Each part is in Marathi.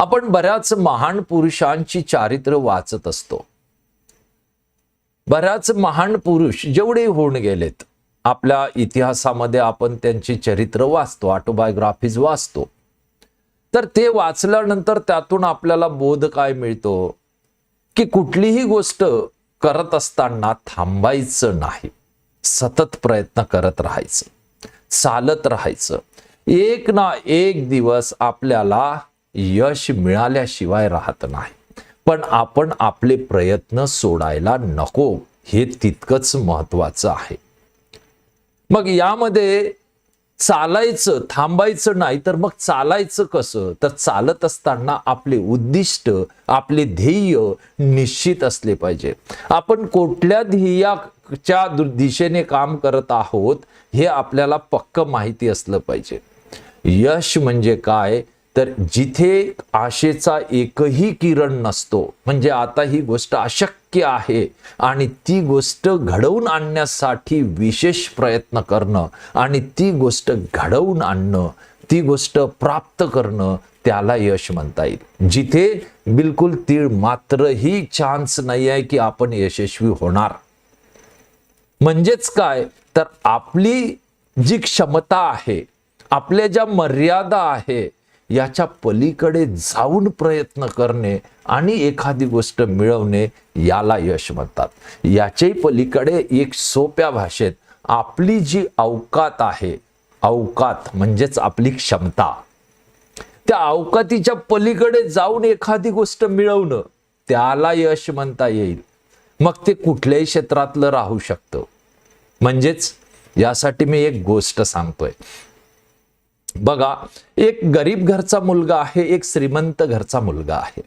आपण बऱ्याच महान पुरुषांची चारित्र्य वाचत असतो. बऱ्याच महान पुरुष जेवढे होऊन गेलेत आपल्या इतिहासामध्ये आपण त्यांची चरित्र वाचतो ऑटोबायोग्राफीज वाचतो. तर ते वाचल्यानंतर त्यातून आपल्याला बोध काय मिळतो? की कुठलीही गोष्ट करत असताना थांबायचं नाही. सतत प्रयत्न करत राहायचं. चालत राहायचं. एक ना एक दिवस आपल्याला यश मिळाल्याशिवाय राहत नाही. पण आपण आपले प्रयत्न सोडायला नको हे तितकंच महत्वाचं आहे. मग यामध्ये चालायचं थांबायचं नाही तर मग चालायचं कसं? तर चालत असताना आपले उद्दिष्ट आपले ध्येय निश्चित असले पाहिजे. आपण कुठल्या ध्येयाच्या दिशेने काम करत आहोत हे आपल्याला पक्क माहिती असलं पाहिजे. यश म्हणजे काय? तर जिथे आशेचा एकही किरण नसतो म्हणजे आता ही गोष्ट अशक्य आहे आणि ती गोष्ट घडवून आणण्यासाठी विशेष प्रयत्न करणं आणि ती गोष्ट घडवून आणणं ती गोष्ट प्राप्त करणं त्याला यश म्हणता येईल. जिथे बिलकुल तीळ मात्रही चान्स नाही आहे की आपण यशस्वी होणार. म्हणजेच काय? तर आपली जी क्षमता आहे आपल्या ज्या मर्यादा आहे याच्या पलीकडे जाऊन प्रयत्न करणे आणि एखादी गोष्ट मिळवणे याला यश म्हणतात. याच्याही पलीकडे एक सोप्या भाषेत आपली जी अवकात आहे अवकात म्हणजेच आपली क्षमता त्या अवकातीच्या पलीकडे जाऊन एखादी गोष्ट मिळवणं त्याला यश म्हणता येईल. मग ते कुठल्याही क्षेत्रातलं राहू शकतं. म्हणजेच यासाठी मी एक गोष्ट सांगतोय. बघा एक गरीब घरचा मुलगा आहे एक श्रीमंत घरचा मुलगा आहे.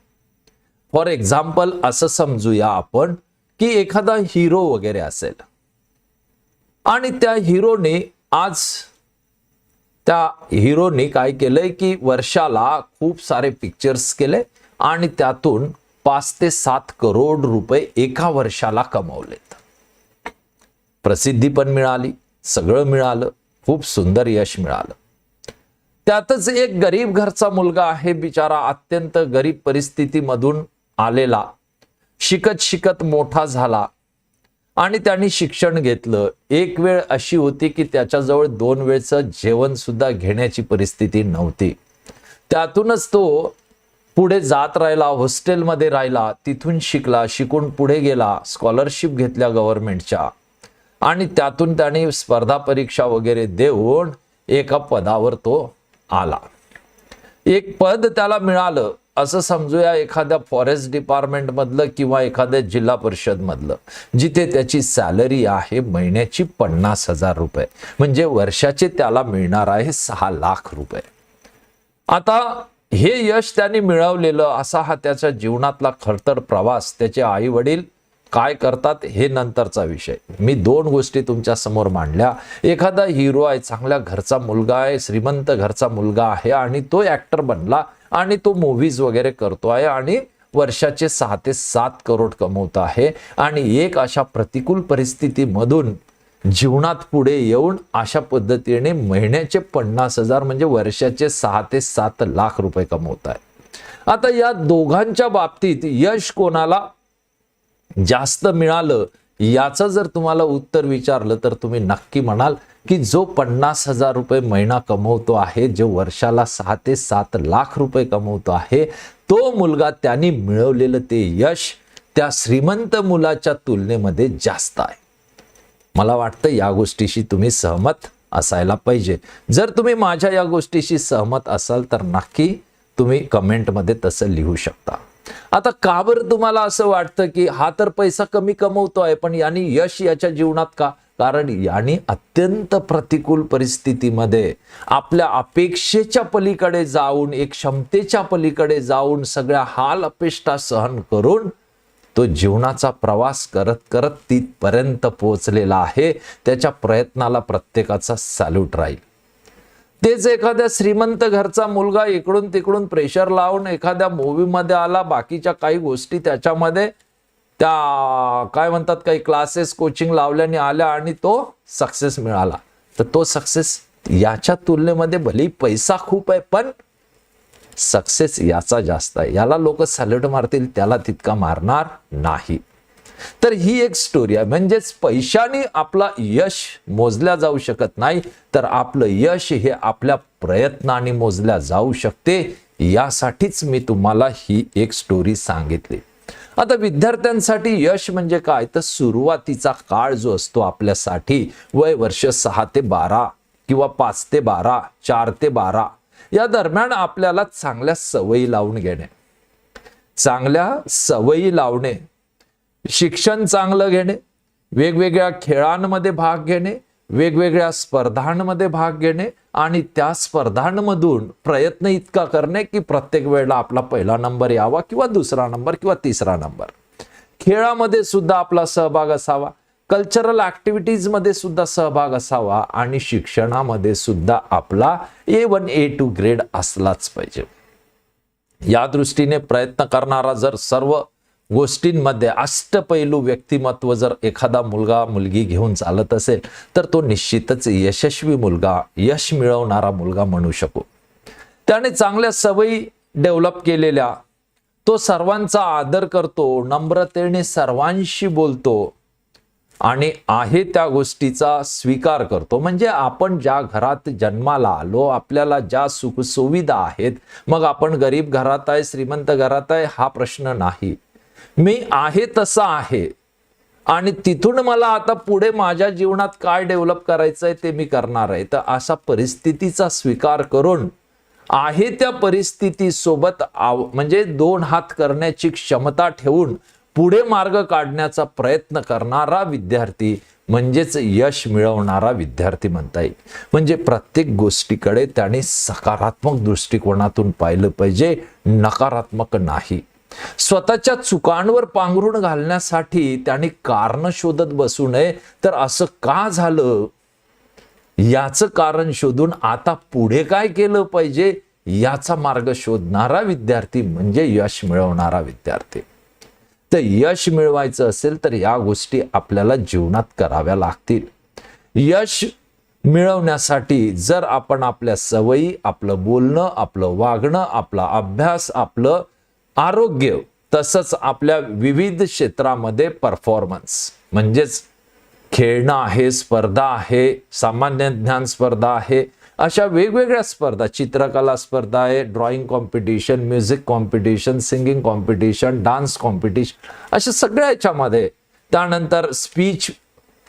फॉर एक्झाम्पल असं समजूया आपण की एखादा हिरो वगैरे असेल. आणि त्या हिरोने आज त्या हिरोने काय केलंय की वर्षाला खूप सारे पिक्चर्स केले आणि त्यातून पाच ते सात करोड रुपये एका वर्षाला कमवलेत. प्रसिद्धी पण मिळाली सगळं मिळालं खूप सुंदर यश मिळालं. त्यातच एक गरीब घरचा मुलगा आहे बिचारा अत्यंत गरीब परिस्थितीमधून आलेला. शिकत शिकत मोठा झाला. आणि त्यांनी शिक्षण घेतलं. एक वेळ अशी होती की त्याच्याजवळ दोन वेळचं जेवण सुद्धा घेण्याची परिस्थिती नव्हती. त्यातूनच तो पुढे जात राहिला हॉस्टेलमध्ये राहिला तिथून शिकला शिकून पुढे गेला स्कॉलरशिप घेतल्या गव्हर्नमेंटच्या. आणि त्यातून त्याने स्पर्धा परीक्षा वगैरे देऊन एका पदावर तो आला. एक पद त्याला मिळालं असं समजूया एखाद्या फॉरेस्ट डिपार्टमेंट मधलं किंवा एखाद्या जिल्हा परिषद मधलं जिथे त्याची सॅलरी आहे महिन्याची पन्नास हजार रुपये. म्हणजे वर्षाचे त्याला मिळणार आहे सहा लाख रुपये. आता हे यश त्याने मिळवलेलं असा हा त्याच्या जीवनातला खरतर प्रवास त्याचे आई वडील काय करतात हे नंतरचा विषय. मी दोन गोष्टी तुमच्यासमोर मांडल्या. एखादा हिरो आहे चांगल्या घरचा मुलगा आहे श्रीमंत घरचा मुलगा आहे आणि तो ऍक्टर बनला आणि तो मूव्हीज वगैरे करतो आहे आणि वर्षाचे सहा ते सात करोड कमवत आहे आणि एक अशा प्रतिकूल परिस्थितीमधून जीवनात पुढे येऊन अशा पद्धतीने महिन्याचे पन्नास हजार म्हणजे वर्षाचे सहा ते सात लाख रुपये कमवत आहे. आता या दोघांच्या बाबतीत यश कोणाला जास्त मिळालं याचं जर तुम्हाला उत्तर विचारलं तर तुम्ही नक्की म्हणाल की जो पन्नास हजार रुपये महिना कमवतो आहे जो वर्षाला सहा ते सात लाख रुपये कमवतो आहे तो मुलगा त्यांनी मिळवलेलं ते यश त्या श्रीमंत मुलाच्या तुलनेमध्ये जास्त आहे. मला वाटतं या गोष्टीशी तुम्ही सहमत असायला पाहिजे. जर तुम्ही माझ्या या गोष्टीशी सहमत असाल तर नक्की तुम्ही कमेंटमध्ये तसं लिहू शकता. आता का बरं तुम्हाला असं वाटतं की हा तर पैसा कमी कमवतो आहे पण यांनी यश याच्या जीवनात का? कारण याने अत्यंत प्रतिकूल परिस्थितीमध्ये आपल्या अपेक्षेच्या पलीकडे जाऊन एक क्षमतेच्या पलीकडे जाऊन सगळ्या हाल अपेष्टा सहन करून तो जीवनाचा प्रवास करत करत तिथपर्यंत पोहोचलेला आहे. त्याच्या प्रयत्नाला प्रत्येकाचा सॅल्यूट राहील. तेच एखाद्या श्रीमंत घरचा मुलगा इकडून तिकडून प्रेशर लावून एखाद्या मूवीमध्ये आला बाकीच्या काही गोष्टी त्याच्यामध्ये त्या काय म्हणतात काही क्लासेस कोचिंग लावल्याने आल्या आणि तो सक्सेस मिळाला. तर तो सक्सेस याच्या तुलनेमध्ये भले पैसा खूप आहे पण सक्सेस याचा जास्त आहे. याला लोक सॅल्यूट मारतील त्याला तितका मारणार नाही. तर ही एक स्टोरी आहे. म्हणजेच पैशाने आपला यश मोजल्या जाऊ शकत नाही तर आपलं यश हे आपल्या प्रयत्नाने मोजल्या जाऊ शकते. यासाठीच मी तुम्हाला ही एक स्टोरी सांगितली. आता विद्यार्थ्यांसाठी यश म्हणजे काय? तर सुरुवातीचा काळ जो असतो आपल्यासाठी वय वर्ष सहा ते बारा किंवा पाच ते बारा चार ते बारा या दरम्यान आपल्याला चांगल्या सवयी लावून घेणे. चांगल्या सवयी लावणे शिक्षण चांगलं घेणे वेगवेगळ्या खेळांमध्ये भाग घेणे वेगवेगळ्या स्पर्धांमध्ये भाग घेणे आणि त्या स्पर्धांमधून प्रयत्न इतका करणे की प्रत्येक वेळेला आपला पहिला नंबर यावा किंवा दुसरा नंबर किंवा तिसरा नंबर. खेळामध्ये सुद्धा आपला सहभाग असावा कल्चरल ॲक्टिव्हिटीजमध्ये सुद्धा सहभाग असावा आणि शिक्षणामध्ये सुद्धा आपला A one A two grade असलाच पाहिजे. या दृष्टीने प्रयत्न करणारा जर सर्व गोष्टींमध्ये अष्टपैलू व्यक्तिमत्व जर एखादा मुलगा मुलगी घेऊन चालत असेल तर तो निश्चितच यशस्वी मुलगा यश मिळवणारा मुलगा म्हणू शकू. त्याने चांगल्या सवयी डेव्हलप केलेल्या तो सर्वांचा आदर करतो नम्रतेने सर्वांशी बोलतो आणि आहे त्या गोष्टीचा स्वीकार करतो. म्हणजे आपण ज्या घरात जन्माला आलो आपल्याला ज्या सुखसुविधा आहेत मग आपण गरीब घरात आहे श्रीमंत घरात आहे हा प्रश्न नाही. मी आहे तसा आहे. आणि तिथून मला आता पुढे माझ्या जीवनात काय डेव्हलप करायचं आहे ते मी करणार आहे. तर अशा परिस्थितीचा स्वीकार करून आहे त्या परिस्थितीसोबत आव म्हणजे दोन हात करण्याची क्षमता ठेवून पुढे मार्ग काढण्याचा प्रयत्न करणारा विद्यार्थी म्हणजेच यश मिळवणारा विद्यार्थी म्हणता येईल. म्हणजे प्रत्येक गोष्टीकडे त्याने सकारात्मक दृष्टिकोनातून पाहिलं पाहिजे नकारात्मक नाही. स्वतःच्या चुकांवर पांघरून घालण्यासाठी त्याने कारण शोधत बसू नये. तर असं का झालं? याचं कारण शोधून आता पुढे काय केलं पाहिजे? याचा मार्ग शोधणारा विद्यार्थी म्हणजे यश मिळवणारा विद्यार्थी. तर यश मिळवायचं असेल तर या गोष्टी आपल्याला जीवनात कराव्या लागतील. यश मिळवण्यासाठी जर आपण आपल्या सवयी आपलं बोलणं आपलं वागणं आपला अभ्यास आपलं आरोग्य तसंच आपल्या विविध क्षेत्रामध्ये परफॉर्मन्स म्हणजेच खेळणं आहे स्पर्धा आहे सामान्य ज्ञान स्पर्धा आहे अशा वेगवेगळ्या स्पर्धा चित्रकला स्पर्धा आहे drawing competition music competition singing competition dance competition अशा सगळ्या याच्यामध्ये. त्यानंतर स्पीच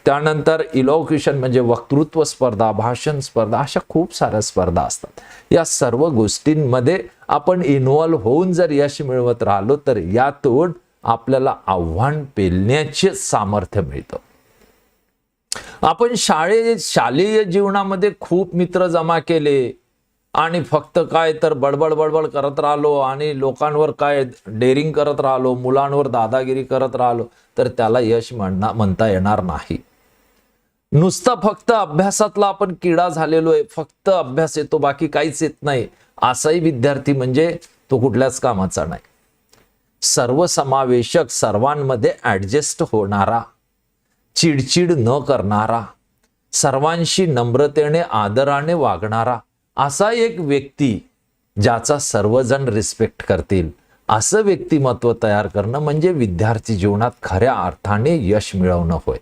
त्यानंतर इलोक्युशन म्हणजे वक्तृत्व स्पर्धा भाषण स्पर्धा अशा खूप साऱ्या स्पर्धा असतात. या सर्व गोष्टींमध्ये आपण इन्व्हॉल्व्ह होऊन जर यश मिळवत राहिलो तर यातून आपल्याला आव्हान पेलण्याचे सामर्थ्य मिळतं. आपण शाळे शालेय जीवनामध्ये खूप मित्र जमा केले आणि फक्त काय तर बडबड बडबड करत राहिलो आणि लोकांवर काय डेअरिंग करत राहिलो मुलांवर दादागिरी करत राहिलो तर त्याला यश म्हणणार म्हणता येणार नाही. नुसता फक्त अभ्यासातला आपण किडा झालेलो आहे फक्त अभ्यास येतो बाकी काहीच येत नाही. असाही विद्यार्थी म्हणजे तो कुठल्याच कामाचा नाही. सर्वसमावेशक सर्वांमध्ये ॲडजस्ट होणारा चिडचिड न करणारा सर्वांशी नम्रतेने आदराने वागणारा असा एक व्यक्ती ज्याचा सर्वजण रिस्पेक्ट करतील. असं व्यक्तिमत्व तयार करणं म्हणजे विद्यार्थी जीवनात खऱ्या अर्थाने यश मिळवणं होय.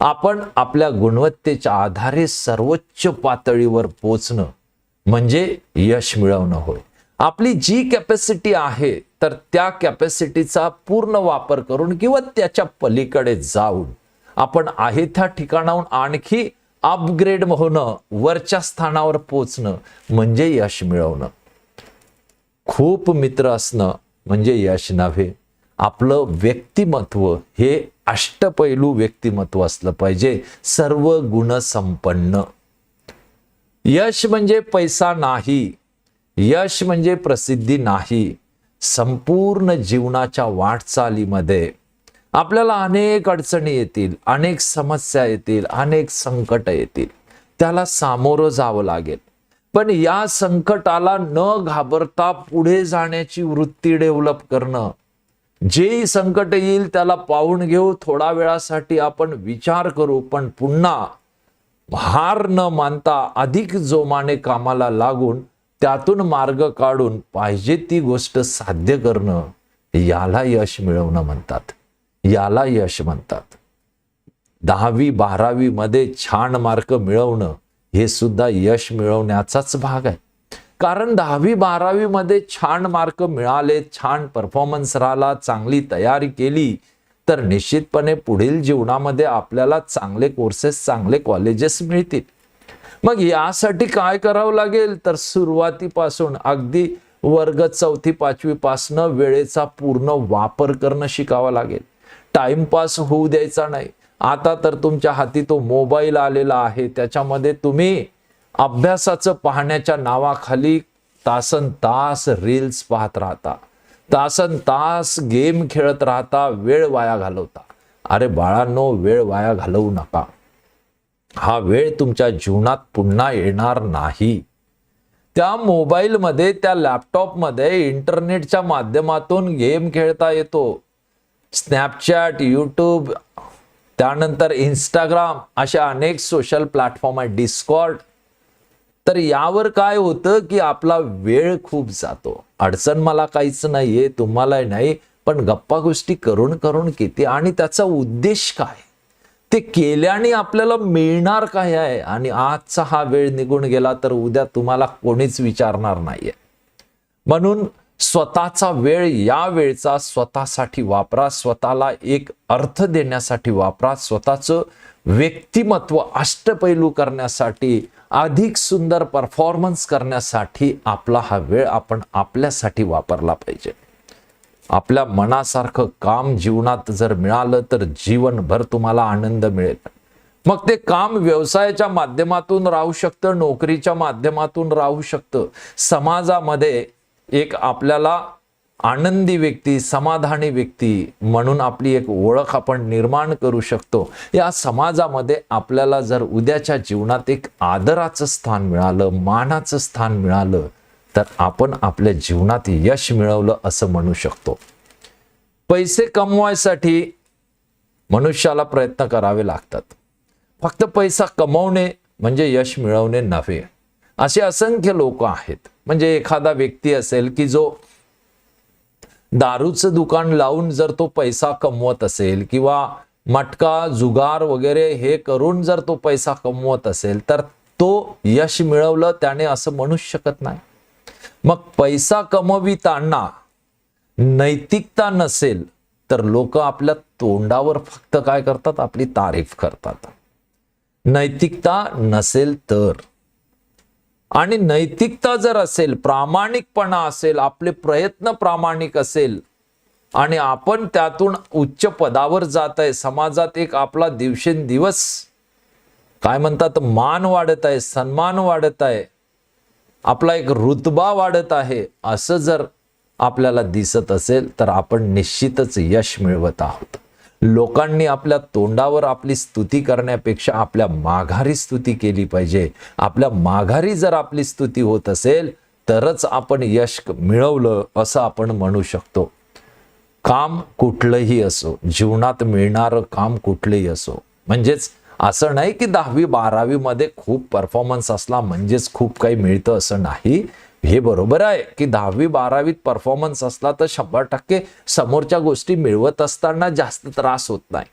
आपण आपल्या गुणवत्तेच्या आधारे सर्वोच्च पातळीवर पोचणं म्हणजे यश मिळवणं होय. आपली जी कॅपॅसिटी आहे तर त्या कॅपॅसिटीचा पूर्ण वापर करून किंवा त्याच्या पलीकडे जाऊन आपण आहे त्या ठिकाणाहून आणखी अपग्रेड होणं वरच्या स्थानावर पोचणं म्हणजे यश मिळवणं. खूप मित्र असणं म्हणजे यश नव्हे. आपलं व्यक्तिमत्व हे अष्टपैलू व्यक्तिमत्व असलं पाहिजे. सर्व गुण संपन्न. यश म्हणजे पैसा नाही. यश म्हणजे प्रसिद्धी नाही. संपूर्ण जीवनाच्या वाटचालीमध्ये आपल्याला अनेक अडचणी येतील अनेक समस्या येतील अनेक संकट येतील. त्याला सामोरं जावं लागेल. पण या संकटाला न घाबरता पुढे जाण्याची वृत्ती डेव्हलप करणं जे संकट येईल त्याला पाहून घेऊ. थोडा वेळासाठी आपण विचार करू पण पुन्हा भार न मानता अधिक जोमाने कामाला लागून त्यातून मार्ग काढून पाहिजे ती गोष्ट साध्य करणं याला यश मिळवणं म्हणतात. याला यश म्हणतात. दहावी बारावी मध्ये छान मार्क मिळवणं हे सुद्धा यश मिळवण्याचाच भाग आहे. कारण दहावी बारावीमध्ये छान मार्क मिळाले छान परफॉर्मन्स राहिला चांगली तयारी केली तर निश्चितपणे पुढील जीवनामध्ये आपल्याला चांगले कोर्सेस चांगले कॉलेजेस मिळतील. मग यासाठी काय करावं लागेल? तर सुरुवातीपासून अगदी वर्ग चौथी पाचवीपासनं वेळेचा पूर्ण वापर करणं शिकावं लागेल. टाइमपास होऊ द्यायचा नाही. आता तर तुमच्या हाती तो मोबाईल आलेला आहे. त्याच्यामध्ये तुम्ही अभ्यासाचं पाहण्याच्या नावाखाली तासन तास रील्स पाहत राहता. तासन तास गेम खेळत राहता वेळ वाया घालवता. अरे बाळांनो वेळ वाया घालवू नका. हा वेळ तुमच्या जीवनात पुन्हा येणार नाही. त्या मोबाईलमध्ये त्या लॅपटॉपमध्ये इंटरनेटच्या माध्यमातून गेम खेळता येतो. स्नॅपचॅट यूट्यूब त्यानंतर इंस्टाग्राम अशा अनेक सोशल प्लॅटफॉर्म आहेत. डिस्कॉर्ड तर यावर काय होतं की आपला वेळ खूप जातो. अडचण मला काहीच नाहीये तुम्हाला नाही पण गप्पा गोष्टी करून करून किती आणि त्याचा उद्देश काय? ते केल्याने आपल्याला मिळणार काय आहे? आणि आजचा हा वेळ निघून गेला तर उद्या तुम्हाला कोणीच विचारणार नाहीये. म्हणून स्वतःचा वेळ या वेळचा स्वतःसाठी वापरा स्वतःला एक अर्थ देण्यासाठी वापरा स्वतःचं व्यक्तिमत्व अष्टपैलू करण्यासाठी अधिक सुंदर परफॉर्मन्स करण्यासाठी आपला हा वेळ आपण आपल्यासाठी वापरला पाहिजे. आपल्या मनासारखं काम जीवनात जर मिळालं तर जीवनभर तुम्हाला आनंद मिळेल. मग ते काम व्यवसायाच्या माध्यमातून राहू शकतं नोकरीच्या माध्यमातून राहू शकतं. समाजामध्ये एक आपल्याला आनंदी व्यक्ती समाधानी व्यक्ती म्हणून आपली एक ओळख आपण निर्माण करू शकतो. या समाजामध्ये आपल्याला जर उद्याच्या जीवनात एक आदराचं स्थान मिळालं मानाचं स्थान मिळालं तर आपण आपल्या जीवनात यश मिळवलं असं म्हणू शकतो. पैसे कमवायसाठी मनुष्याला प्रयत्न करावे लागतात. फक्त पैसा कमवणे म्हणजे यश मिळवणे नव्हे. असे असंख्य लोक आहेत. म्हणजे एखादा व्यक्ती असेल की जो दारूचं दुकान लावून जर तो पैसा कमवत असेल किंवा मटका जुगार वगैरे हे करून जर तो पैसा कमवत असेल तर तो यश मिळवलं त्याने असं म्हणूच शकत नाही. मग पैसा कमविताना नैतिकता नसेल तर लोक आपल्या तोंडावर फक्त काय करतात? आपली तारीफ करतात. नैतिकता नसेल तर आणि नैतिकता जर असेल प्रामाणिकपणा असेल आपले प्रयत्न प्रामाणिक असेल आणि आपण त्यातून उच्च पदावर जात आहे समाजात एक आपला दिवसेंदिवस काय म्हणतात मान वाढत आहे सन्मान वाढत आहे आपला एक रुतबा वाढत आहे असं जर आपल्याला दिसत असेल तर आपण निश्चितच यश मिळवत आहोत. लोकांनी आपल्या तोंडावर आपली स्तुती करण्यापेक्षा आपल्या माघारी स्तुती केली पाहिजे. आपल्या माघारी जर आपली स्तुती होत असेल तरच आपण यश मिळवलं असं आपण म्हणू शकतो. काम कुठलंही असो जीवनात मिळणारं काम कुठलंही असो म्हणजेच असं नाही की दहावी बारावी मध्ये खूप परफॉर्मन्स असला म्हणजेच खूप काही मिळतं असं नाही. हे बरोबर आहे की दहावी बारावीत परफॉर्मन्स असला तर शंभर टक्के समोरच्या गोष्टी मिळवत असताना जास्त त्रास होत नाही.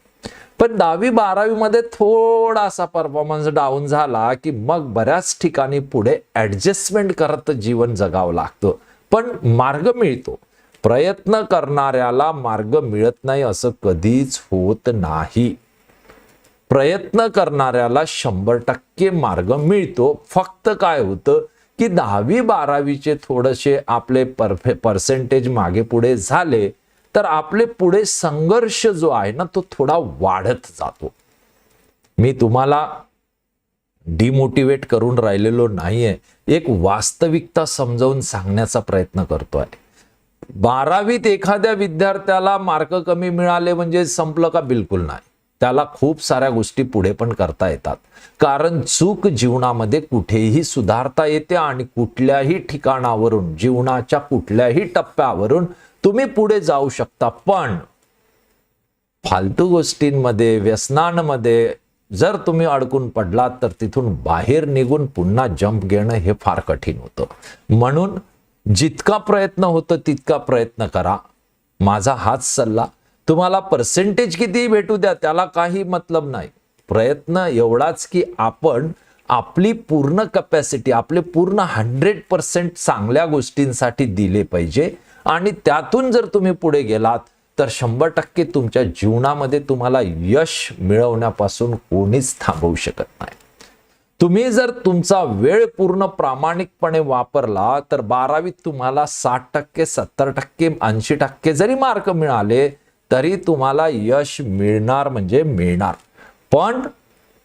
पण दहावी बारावीमध्ये थोडासा परफॉर्मन्स डाऊन झाला की मग बऱ्याच ठिकाणी पुढे ॲडजस्टमेंट करत जीवन जगावं लागतं. पण मार्ग मिळतो. प्रयत्न करणाऱ्याला मार्ग मिळत नाही असं कधीच होत नाही. प्रयत्न करणाऱ्याला शंभर टक्के मार्ग मिळतो. फक्त काय होतं? की दहावी बारावीचे थोडेसे आपले परफे पर्सेंटेज मागे पुढे झाले तर आपले पुढे संघर्ष जो आहे ना तो थोडा वाढत जातो. मी तुम्हाला डिमोटिवेट करून राहिलेलो नाहीये. एक वास्तविकता समजावून सांगण्याचा प्रयत्न करतोय. बारावीत एखाद्या विद्यार्थ्याला मार्क कमी मिळाले म्हणजे संपलं का? बिलकुल नाही. त्याला खूप साऱ्या गोष्टी पुढे पण करता येतात. कारण चूक जीवनामध्ये कुठेही सुधारता येते आणि कुठल्याही ठिकाणावरून जीवनाच्या कुठल्याही टप्प्यावरून तुम्ही पुढे जाऊ शकता. पण फालतू गोष्टींमध्ये व्यसनांमध्ये जर तुम्ही अडकून पडलात तर तिथून बाहेर निघून पुन्हा जंप घेणं हे फार कठीण होतं. म्हणून जितका प्रयत्न होतो तितका प्रयत्न करा. माझा हाच सल्ला. तुम्हाला पर्सेंटेज किती भेटू द्या त्याला काही मतलब नाही. प्रयत्न एवढाच की आपण आपली पूर्ण कपॅसिटी आपले पूर्ण हंड्रेड पर्सेंट चांगल्या गोष्टींसाठी दिले पाहिजे. आणि त्यातून जर तुम्ही पुढे गेलात तर शंभर टक्के तुमच्या जीवनामध्ये तुम्हाला यश मिळवण्यापासून कोणीच थांबवू शकत नाही. तुम्ही जर तुमचा वेळ पूर्ण प्रामाणिकपणे वापरला तर बारावीत तुम्हाला साठ टक्के सत्तर टक्के ऐंशी टक्के जरी मार्क मिळाले तरी तुम्हाला यश मिळणार म्हणजे मिळणार. पण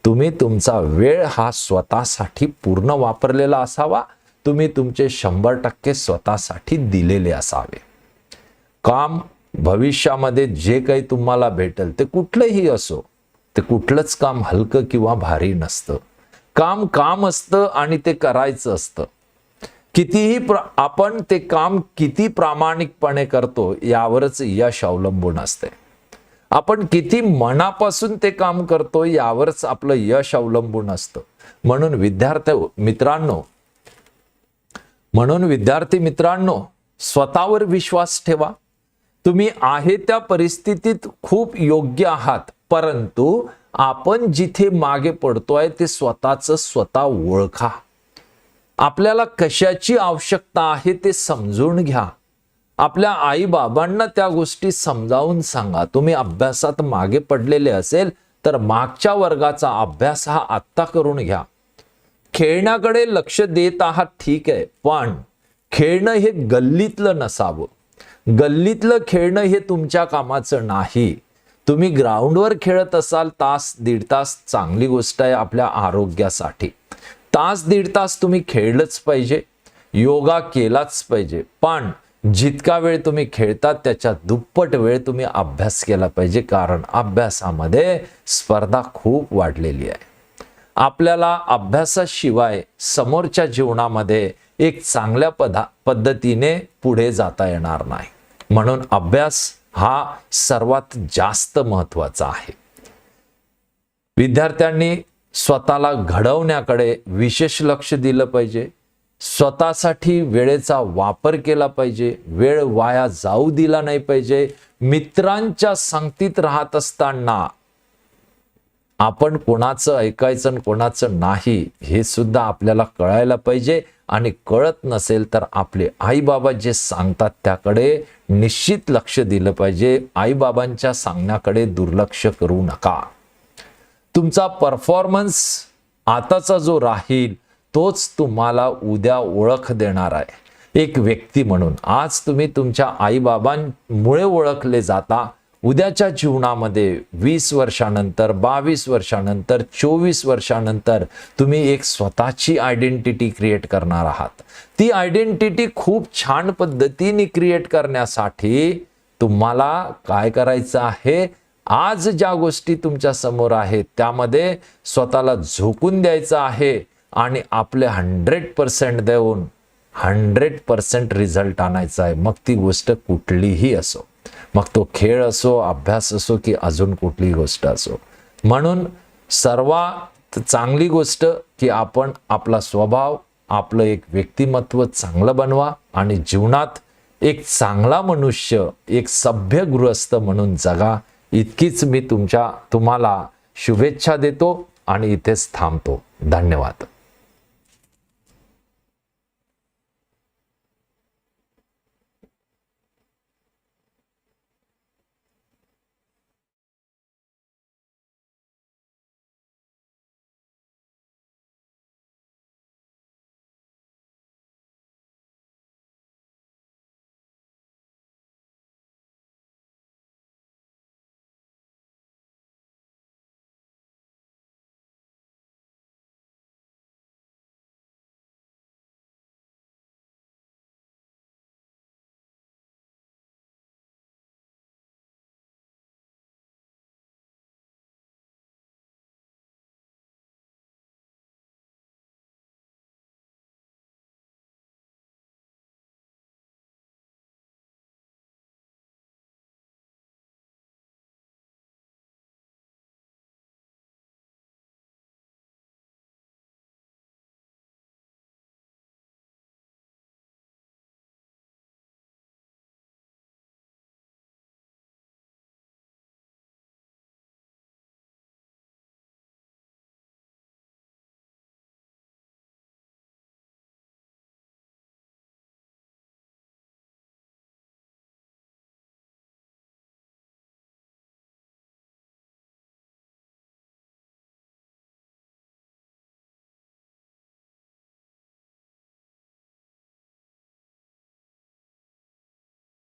तुम्ही तुमचा वेळ हा स्वतःसाठी पूर्ण वापरलेला असावा. तुम्ही तुमचे शंभर टक्के स्वतःसाठी दिलेले असावे. काम भविष्यामध्ये जे काही तुम्हाला भेटेल ते कुठलंही असो ते कुठलंच काम हलकं किंवा भारी नसतं. काम काम असतं आणि ते करायचं असतं. कितीही प्र आपण ते काम किती प्रामाणिकपणे करतो यावरच यश अवलंबून असते. आपण किती मनापासून ते काम करतो यावरच आपलं यश अवलंबून असतं. म्हणून विद्यार्थी मित्रांनो म्हणून विद्यार्थी मित्रांनो स्वतःवर विश्वास ठेवा. तुम्ही आहे त्या परिस्थितीत खूप योग्य आहात परंतु आपण जिथे मागे पडतोय ते स्वतःच स्वतः ओळखा. आपल्याला कशाची आवश्यकता आहे ते समजून घ्या. आपल्या आई बाबांना त्या गोष्टी समजावून सांगा. तुम्ही अभ्यासात मागे पडलेले असेल तर मागच्या वर्गाचा अभ्यास हा आत्ता करून घ्या. खेळण्याकडे लक्ष देत आहात ठीक आहे पण खेळणं हे गल्लीतलं नसावं. गल्लीतलं खेळणं हे तुमच्या कामाचं नाही. तुम्ही ग्राउंडवर खेळत असाल तास दीड तास चांगली गोष्ट आहे आपल्या आरोग्यासाठी. तास दीड तास तुम्ही खेळलंच पाहिजे योगा केलाच पाहिजे पण जितका वेळ तुम्ही खेळतात त्याच्या दुप्पट वेळ तुम्ही अभ्यास केला पाहिजे कारण अभ्यासामध्ये स्पर्धा खूप वाढलेली आहे. आपल्याला अभ्यासाशिवाय समोरच्या जीवनामध्ये एक चांगल्या पदा पद्धतीने पुढे जाता येणार नाही. म्हणून अभ्यास हा सर्वात जास्त महत्त्वाचा आहे. विद्यार्थ्यांनी स्वतःला घडवण्याकडे विशेष लक्ष दिलं पाहिजे. स्वतःसाठी वेळेचा वापर केला पाहिजे. वेळ वाया जाऊ दिला नाही पाहिजे. मित्रांच्या संगतीत राहत असताना आपण कोणाचं ऐकायचं आणि कोणाचं नाही हे सुद्धा आपल्याला कळायला पाहिजे. आणि कळत नसेल तर आपले आईबाबा जे सांगतात त्याकडे निश्चित लक्ष दिलं पाहिजे. आईबाबांच्या सांगण्याकडे दुर्लक्ष करू नका. तुमचा परफॉर्मन्स आताचा जो राहील तोच तुम्हाला उद्या ओळख देणार आहे. एक व्यक्ती म्हणून. आज तुम्ही तुमच्या आईबाबांमुळे ओळखले जाता. उद्याच्या जीवनामध्ये वीस वर्षानंतर बावीस वर्षानंतर चोवीस वर्षानंतर तुम्ही एक स्वतःची आयडेंटिटी क्रिएट करणार आहात. ती आयडेंटिटी खूप छान पद्धतीने क्रिएट करण्यासाठी तुम्हाला काय करायचं आहे? आज ज्या गोष्टी तुमच्यासमोर आहेत त्यामध्ये स्वतःला झोकून द्यायचं आहे आणि आपले हंड्रेड पर्सेंट देऊन हंड्रेड पर्सेंट रिझल्ट आणायचा आहे. मग ती गोष्ट कुठलीही असो. मग तो खेळ असो अभ्यास असो की अजून कुठलीही गोष्ट असो. म्हणून सर्वात चांगली गोष्ट की आपण आपला स्वभाव आपलं एक व्यक्तिमत्व चांगलं बनवा आणि जीवनात एक चांगला मनुष्य एक सभ्य गृहस्थ म्हणून जगा. इतकीच मी तुमच्या तुम्हाला शुभेच्छा देतो आणि इथेच थांबतो. धन्यवाद.